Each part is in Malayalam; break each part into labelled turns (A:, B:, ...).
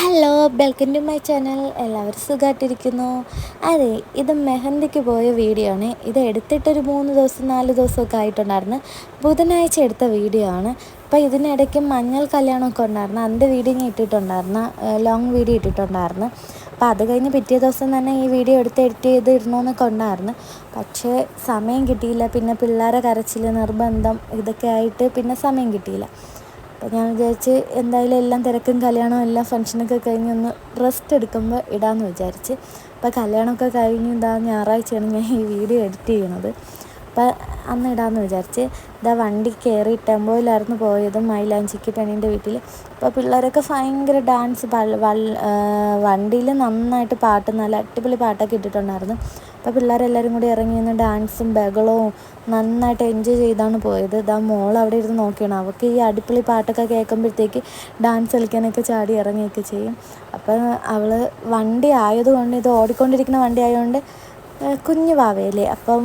A: Hello welcome to my channel എല്ലാവരും സുഖമായിട്ടിരിക്കുന്നു അതെ ഇത് മെഹന്തിക്ക് പോയ വീഡിയോ ആണ്. ഇത് എടുത്തിട്ടൊരു മൂന്ന് ദിവസം നാല് ദിവസമൊക്കെ ആയിട്ടുണ്ടായിരുന്നു. ബുധനാഴ്ച എടുത്ത വീഡിയോ ആണ്. അപ്പോൾ ഇതിനിടയ്ക്ക് മഞ്ഞൾ കല്യാണമൊക്കെ ഉണ്ടായിരുന്നു. അതിന്റെ വീഡിയോ ഞാൻ ഇട്ടിട്ടുണ്ടായിരുന്നു. ലോങ് വീഡിയോ ഇട്ടിട്ടുണ്ടായിരുന്നു. അപ്പോൾ അത് കഴിഞ്ഞ് പിറ്റേ ദിവസം തന്നെ ഈ വീഡിയോ എടുത്ത് എഡിറ്റ് ചെയ്ത് ഇടണമെന്നൊക്കെ ഉണ്ടായിരുന്നു. പക്ഷേ സമയം കിട്ടിയില്ല. പിന്നെ പിള്ളേരെ കരച്ചിൽ നിർബന്ധം ഇതൊക്കെ ആയിട്ട് പിന്നെ സമയം കിട്ടിയില്ല. അപ്പോൾ ഞാൻ വിചാരിച്ച് എന്തായാലും എല്ലാം തിരക്കും കല്യാണവും എല്ലാം ഫംഗ്ഷനൊക്കെ കഴിഞ്ഞ് ഒന്ന് റെസ്റ്റ് എടുക്കുമ്പോൾ ഇടാമെന്ന് വിചാരിച്ച്. അപ്പോൾ കല്യാണമൊക്കെ കഴിഞ്ഞ് ഇതാ ഞായറാഴ്ചയാണ് ഞാൻ ഈ വീഡിയോ എഡിറ്റ് ചെയ്യണത് അപ്പോൾ അന്ന് ഇടാമെന്ന് വിചാരിച്ച് ഇതാ വണ്ടി കയറി ടെമ്പോയിലായിരുന്നു പോയതും മൈലാഞ്ചിക്ക് പെണ്ണിന്റെ വീട്ടിൽ അപ്പോൾ പിള്ളേരൊക്കെ ഭയങ്കര ഡാൻസ് വണ്ടിയിൽ നന്നായിട്ട് പാട്ട് നല്ല അടിപൊളി പാട്ടൊക്കെ ഇട്ടിട്ടുണ്ടായിരുന്നു. അപ്പോൾ പിള്ളേരെല്ലാവരും കൂടി ഇറങ്ങി നിന്ന് ഡാൻസും ബഹളവും നന്നായിട്ട് എൻജോയ് ചെയ്താണ് പോയത്. ഇതാ മോൾ അവിടെ ഇരുന്ന് നോക്കിയാണ്. അവൾക്ക് ഈ അടിപൊളി പാട്ടൊക്കെ കേൾക്കുമ്പോഴത്തേക്ക് ഡാൻസ് കളിക്കാനൊക്കെ ചാടി ഇറങ്ങിയൊക്കെ ചെയ്യും. അപ്പോൾ അവൾ വണ്ടി ആയതുകൊണ്ട് ഇത് ഓടിക്കൊണ്ടിരിക്കുന്ന വണ്ടി ആയതുകൊണ്ട് കുഞ്ഞു വാവയല്ലേ? അപ്പം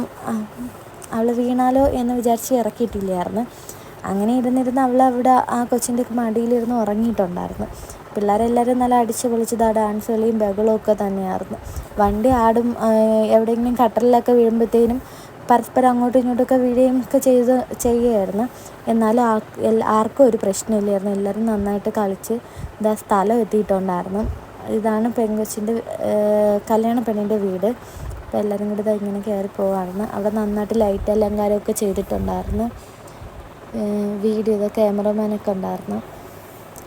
A: അവൾ വീണാലോ എന്ന് വിചാരിച്ച് ഇറക്കിയിട്ടില്ലായിരുന്നു. അങ്ങനെ ഇരുന്നിരുന്ന് അവൾ അവിടെ ആ കൊച്ചിന്റെ മടിയിലിരുന്ന് ഉറങ്ങിയിട്ടുണ്ടായിരുന്നു. പിള്ളേരെല്ലാവരും നല്ല അടിച്ച് പൊളിച്ചത് ആ ഡാൻസ് കളിയും ബഹളവും ഒക്കെ തന്നെയായിരുന്നു. വണ്ടി ആടും എവിടെയെങ്കിലും കട്ടറിലൊക്കെ വീഴുമ്പോഴത്തേനും പരസ്പരം അങ്ങോട്ടും ഇങ്ങോട്ടൊക്കെ വീഴുകയും ഒക്കെ ചെയ്ത് ചെയ്യുമായിരുന്നു. എന്നാലും ആർക്കും ഒരു പ്രശ്നമില്ലായിരുന്നു. എല്ലാവരും നന്നായിട്ട് കളിച്ച് ഇതാ സ്ഥലം എത്തിയിട്ടുണ്ടായിരുന്നു. ഇതാണ് പെൺകൊച്ചിന്റെ കല്യാണ പെണ്ണിന്റെ വീട്. അപ്പോൾ എല്ലാവരും കൂടി ഇതാ ഇങ്ങനെ കയറി പോവായിരുന്നു അവിടെ നന്നായിട്ട് ലൈറ്റ് അലങ്കാരമൊക്കെ ചെയ്തിട്ടുണ്ടായിരുന്നു വീഡിയോ ഇത് ക്യാമറമാനൊക്കെ ഉണ്ടായിരുന്നു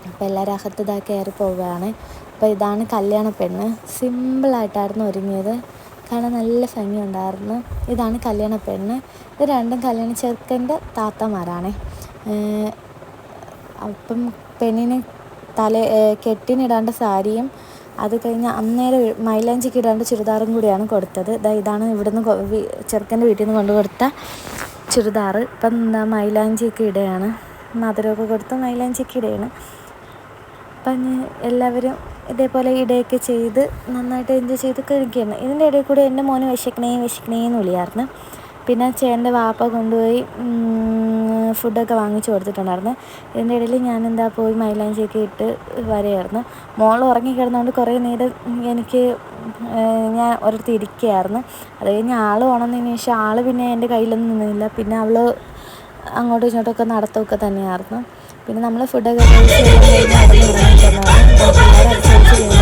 A: അപ്പോൾ എല്ലാവരും അകത്ത് ഇതാ കയറി പോവുകയാണ് അപ്പോൾ ഇതാണ് കല്യാണ പെണ്ണ്. സിമ്പിളായിട്ടായിരുന്നു ഒരുങ്ങിയത്. കാണാൻ നല്ല ഭംഗിയുണ്ടായിരുന്നു ഇതാണ് കല്യാണ പെണ്ണ്. ഇത് രണ്ടും കല്യാണ ചെറുക്കന്റെ താത്തമാരാണ്. അപ്പം പെണ്ണിന് തല കെട്ടിനിടാണ്ട് സാരിയും അത് കഴിഞ്ഞ് അന്നേരം മൈലാഞ്ചിക്ക് ഇടാണ്ട് ചുരിദാറും കൂടിയാണ് കൊടുത്തത്. ഇതാ ഇതാണ് ഇവിടുന്ന് ചെറുക്കന്റെ വീട്ടിൽ നിന്ന് കൊണ്ടു കൊടുത്ത ചുരിദാർ ഇപ്പം എന്താ മൈലാഞ്ചിയൊക്കെ ഇടുകയാണ്. മധുരമൊക്കെ കൊടുത്ത് മൈലാഞ്ചിക്ക് ഇടുകയാണ്. അപ്പം എല്ലാവരും ഇതേപോലെ ഇടയൊക്കെ ചെയ്ത് നന്നായിട്ട് എൻജോയ് ചെയ്ത് കഴിക്കുകയാണ്. ഇതിന്റെ ഇടയിൽ കൂടി എന്റെ മോന് വിശക്കണേ വിശക്കണേ എന്ന് വിളിയായിരുന്നു. പിന്നെ ചേട്ടന്റെ വാപ്പ കൊണ്ടുപോയി ഫുഡൊക്കെ വാങ്ങിച്ചു കൊടുത്തിട്ടുണ്ടായിരുന്നു. ഇതിന്റെ ഇടയിൽ ഞാൻ എന്താ പോയി മൈലാഞ്ചിയൊക്കെ ഇട്ട് വരികയായിരുന്നു. മോൾ ഉറങ്ങിക്കിടന്നുകൊണ്ട് കുറേ നേരം എനിക്ക് ഞാൻ ഒരിടത്ത് ഇരിക്കുകയായിരുന്നു. അത് കഴിഞ്ഞ് ആൾ ഉണർന്നതിന് ശേഷം ആൾ പിന്നെ എന്റെ കയ്യിലൊന്നും നിന്നില്ല. പിന്നെ അവൾ അങ്ങോട്ടും ഇങ്ങോട്ടൊക്കെ നടത്തമൊക്കെ തന്നെയായിരുന്നു. പിന്നെ നമ്മൾ ഫുഡൊക്കെ കഴിച്ച് നടന്ന് ഇറങ്ങിയിട്ടുണ്ടായിരുന്നു